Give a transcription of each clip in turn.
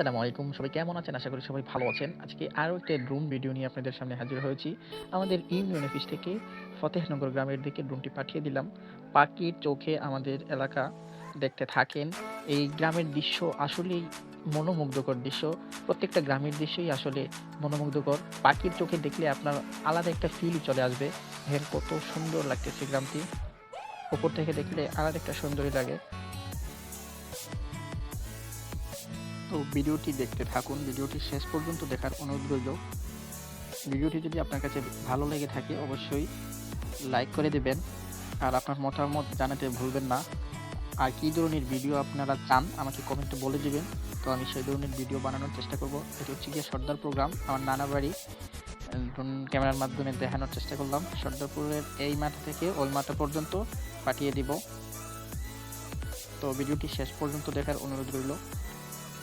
আসসালামু আলাইকুম। সবাই কেমন আছেন? আশা করি সবাই ভালো আছেন। আজকে আরও একটা ড্রোন ভিডিও নিয়ে আপনাদের সামনে হাজির হয়েছি। আমাদের ইউনিয়ন অফিস থেকে ফতেহনগর গ্রামের দিকে ড্রোনটি পাঠিয়ে দিলাম। পাখির চোখে আমাদের এলাকা দেখতে থাকেন। এই গ্রামের দৃশ্য আসলেই মনোমুগ্ধকর দৃশ্য। প্রত্যেকটা গ্রামের দৃশ্যই আসলে মনোমুগ্ধকর। পাখির চোখে দেখলে আপনার আলাদা একটা ফিল চলে আসবে। দেখেন কত সুন্দর লাগতেছে গ্রামটি। উপর থেকে দেখলে আলাদা একটা সুন্দরই লাগে। তো ভিডিওটি দেখতে থাকুন। ভিডিওটি শেষ পর্যন্ত দেখার অনুরোধ রইল। ভিডিওটি যদি আপনার কাছে ভালো লেগে থাকে, অবশ্যই লাইক করে দেবেন। আর আপনার মতামত জানাতে ভুলবেন না। আর কী ধরনের ভিডিও আপনারা চান, আমাকে কমেন্টে বলে দেবেন। তো আমি সেই ধরনের ভিডিও বানানোর চেষ্টা করব। এটা হচ্ছে গিয়ে সর্দার প্রোগ্রাম। আমার নানা বাড়ি ক্যামেরার মাধ্যমে দেখানোর চেষ্টা করলাম। সর্দারপুরের এই মাথা থেকে ওই মাথা পর্যন্ত পাঠিয়ে দিব। তো ভিডিওটি শেষ পর্যন্ত দেখার অনুরোধ রইল।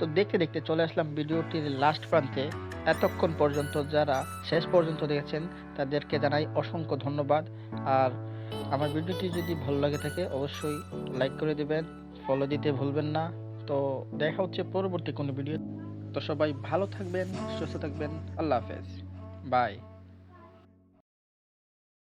তো দেখতে দেখতে চলে আসলাম ভিডিওটির লাস্ট প্রান্তে। এতক্ষণ পর্যন্ত যারা শেষ পর্যন্ত দেখেছেন, তাদেরকে জানাই অসংখ্য ধন্যবাদ। আর আমার ভিডিওটি যদি ভালো লাগে থাকে, অবশ্যই লাইক করে দেবেন ফলো দিতে ভুলবেন না। তো দেখা হচ্ছে পরবর্তী কোনো ভিডিও তো সবাই ভালো থাকবেন, সুস্থ থাকবেন, আল্লাহ হাফেজ। বাই